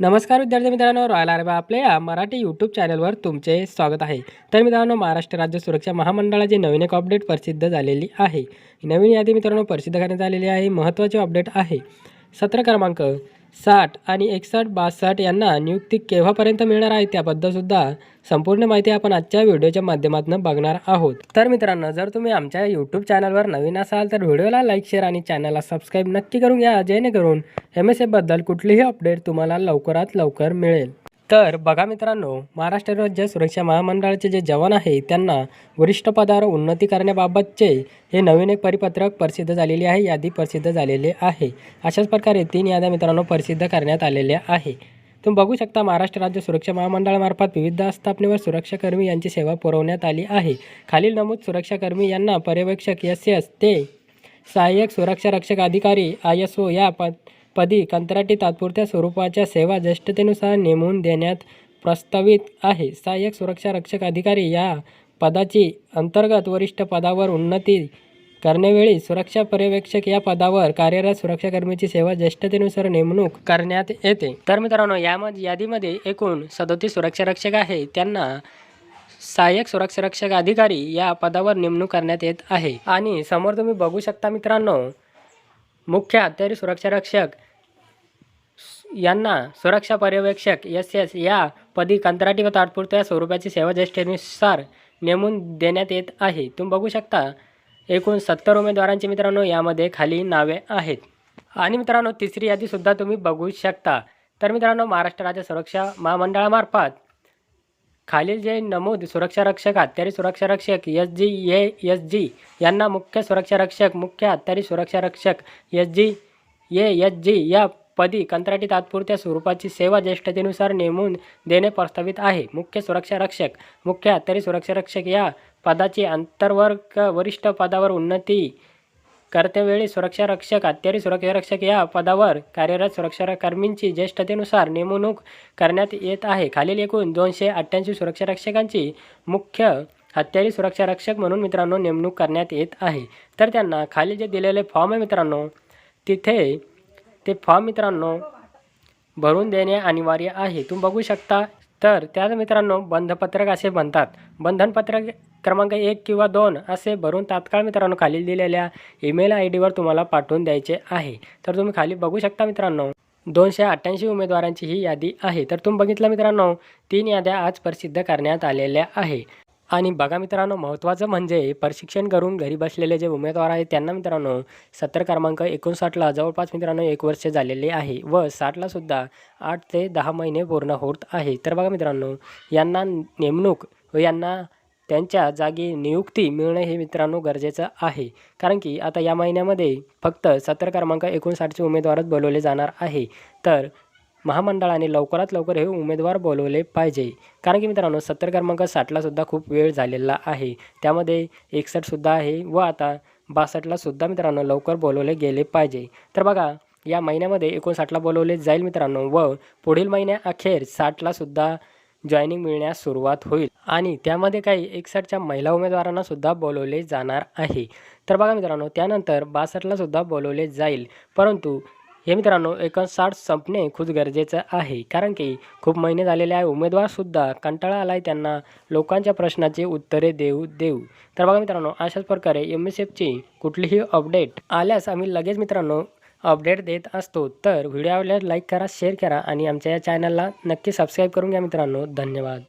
नमस्कार विद्यार्थी मित्रांनो रॉयल आरबा आपल्या या मराठी यूट्यूब चॅनलवर तुमचे स्वागत आहे. तर मित्रांनो महाराष्ट्र राज्य सुरक्षा महामंडळाची नवीन एक अपडेट प्रसिद्ध झालेली आहे. नवीन यादी मित्रांनो प्रसिद्ध करण्यात आलेली आहे. महत्त्वाची अपडेट आहे. सत्र क्रमांक साठ आणि एकसष्ट बासष्ट यांना नियुक्ती केव्हापर्यंत मिळणार आहे त्याबद्दलसुद्धा संपूर्ण माहिती आपण आजच्या व्हिडिओच्या माध्यमातून बघणार आहोत. तर मित्रांनो जर तुम्ही आमच्या यूट्यूब चॅनलवर नवीन असाल तर व्हिडिओला लाईक शेअर आणि चॅनलला सबस्क्राईब नक्की करून घ्या जेणेकरून एम एस एफबद्दल कुठलीही अपडेट तुम्हाला लवकरात लवकर मिळेल. तर बघा मित्रांनो महाराष्ट्र राज्य सुरक्षा महामंडळाचे जे जवान आहे त्यांना वरिष्ठ पदावर उन्नती करण्याबाबतचे हे नवीन एक परिपत्रक प्रसिद्ध झालेली आहे यादी प्रसिद्ध झालेले आहे. अशाच प्रकारे तीन याद्या मित्रांनो प्रसिद्ध करण्यात आलेल्या आहे. तुम्ही बघू शकता महाराष्ट्र राज्य सुरक्षा महामंडळामार्फत विविध आस्थापनेवर सुरक्षाकर्मी यांची सेवा पुरवण्यात आली आहे. खालील नमूद सुरक्षाकर्मी यांना पर्यवेक्षक एस एस ते सहाय्यक सुरक्षा रक्षक अधिकारी आय एस ओ या पद पदी कंत्राटी तात्पुरत्या स्वरूपाच्या सेवा ज्येष्ठतेनुसार नेमून देण्यात प्रस्तावित आहे. सहाय्यक सुरक्षा रक्षक अधिकारी या पदाची अंतर्गत वरिष्ठ पदावर उन्नती करण्यावेळी सुरक्षा पर्यवेक्षक या पदावर कार्यरत सुरक्षाकर्मीची सेवा ज्येष्ठतेनुसार नेमणूक करण्यात येते. तर मित्रांनो यामध्ये यादीमध्ये एकूण सदोतीस सुरक्षा रक्षक आहे. त्यांना सहाय्यक सुरक्षा रक्षक अधिकारी या पदावर नेमणूक करण्यात येत आहे. आणि समोर तुम्ही बघू शकता मित्रांनो मुख्य हत्यारी सुरक्षा रक्षक यांना सुरक्षा पर्यवेक्षक एस एस या पदी कंत्राटी व तात्पुरत्या स्वरूपाची सेवाज्येष्ठेनुसार नेमून देण्यात येत आहे. तुम्ही बघू शकता एकूण सत्तर उमेदवारांची मित्रांनो यामध्ये खाली नावे आहेत. आणि मित्रांनो तिसरी यादीसुद्धा तुम्ही बघू शकता. तर मित्रांनो महाराष्ट्र राज्य सुरक्षा महामंडळामार्फत खालील जे नमूद सुरक्षा रक्षक हत्यारी सुरक्षा रक्षक S G A S G यांना मुख्य सुरक्षा रक्षक मुख्य हत्यारी सुरक्षा रक्षक S G A S G या पदी कंत्राटी तात्पुरत्या स्वरूपाची सेवा ज्येष्ठतेनुसार नेमून देणे प्रस्तावित आहे. मुख्य सुरक्षा रक्षक मुख्य हत्यारी सुरक्षा रक्षक या पदाची आंतरवर्ग वरिष्ठ पदावर उन्नती करतेवेळी सुरक्षा रक्षक हत्यारी सुरक्षा रक्षक या पदावर कार्यरत सुरक्षा कर्मींची ज्येष्ठतेनुसार नेमणूक करण्यात येत आहे. खालील एकूण दोनशे अठ्ठ्याऐंशी सुरक्षा रक्षकांची मुख्य हत्यारी सुरक्षा रक्षक म्हणून मित्रांनो नेमणूक करण्यात येत आहे. तर त्यांना खाली जे दिलेले फॉर्म आहे मित्रांनो तिथे ते फॉर्म मित्रांनो भरून देणे अनिवार्य आहे. तुम्ही बघू शकता. तर त्याच मित्रांनो बंधपत्रक असे बनतात. बंधनपत्रक क्रमांक एक किंवा दोन असे भरून तात्काळ मित्रांनो खाली दिलेल्या ईमेल आय डीवर तुम्हाला पाठवून द्यायचे आहे. तर तुम्ही खाली बघू शकता मित्रांनो दोनशे अठ्ठ्याऐंशी उमेदवारांची ही यादी आहे. तर तुम्ही बघितलं मित्रांनो तीन याद्या आज प्रसिद्ध करण्यात आलेल्या आहे. आणि बघा मित्रांनो महत्त्वाचं म्हणजे प्रशिक्षण करून घरी बसलेले जे उमेदवार आहेत त्यांना मित्रांनो सत्तर क्रमांक एकोणसाठला जवळपास मित्रांनो एक वर्ष झालेले आहे व साठला सुद्धा आठ ते दहा महिने पूर्ण होत आहे. तर बघा मित्रांनो यांना नेमणूक व यांना त्यांच्या जागी नियुक्ती मिळणं हे मित्रांनो गरजेचं आहे. कारण की आता या महिन्यामध्ये फक्त सत्तर क्रमांक एकोणसाठचे उमेदवारच बोलवले जाणार आहे. तर महामंडळाने लवकरात लवकर हे उमेदवार बोलवले पाहिजे. कारण की मित्रांनो सत्तर क्रमांक साठला सुद्धा खूप वेळ झालेला आहे. त्यामध्ये एकसष्टसुद्धा आहे व आता बासष्टला सुद्धा मित्रांनो लवकर बोलवले गेले पाहिजे. तर बघा या महिन्यामध्ये एकोणसाठला बोलवले जाईल मित्रांनो व पुढील महिन्या अखेर साठला सुद्धा जॉईनिंग मिळण्यास सुरुवात होईल. आणि त्यामध्ये काही एकसष्टच्या महिला उमेदवारांना सुद्धा बोलवले जाणार आहे. तर बघा मित्रांनो त्यानंतर बासष्टला सुद्धा बोलवले जाईल. परंतु हे मित्रांनो एकोणसाठ संपणे खूप गरजेचं आहे. कारण की खूप महिने झालेले आहे उमेदवारसुद्धा कंटाळा आला आहे त्यांना लोकांच्या प्रश्नाची उत्तरे देऊ देऊ. तर बघा मित्रांनो अशाच प्रकारे एम एस एफची कुठलीही अपडेट आल्यास आम्ही लगेच मित्रांनो अपडेट देत असतो. तर व्हिडिओ आवडल्यास लाईक करा शेअर करा आणि आमच्या या चॅनलला नक्की सबस्क्राईब करून घ्या मित्रांनो. धन्यवाद.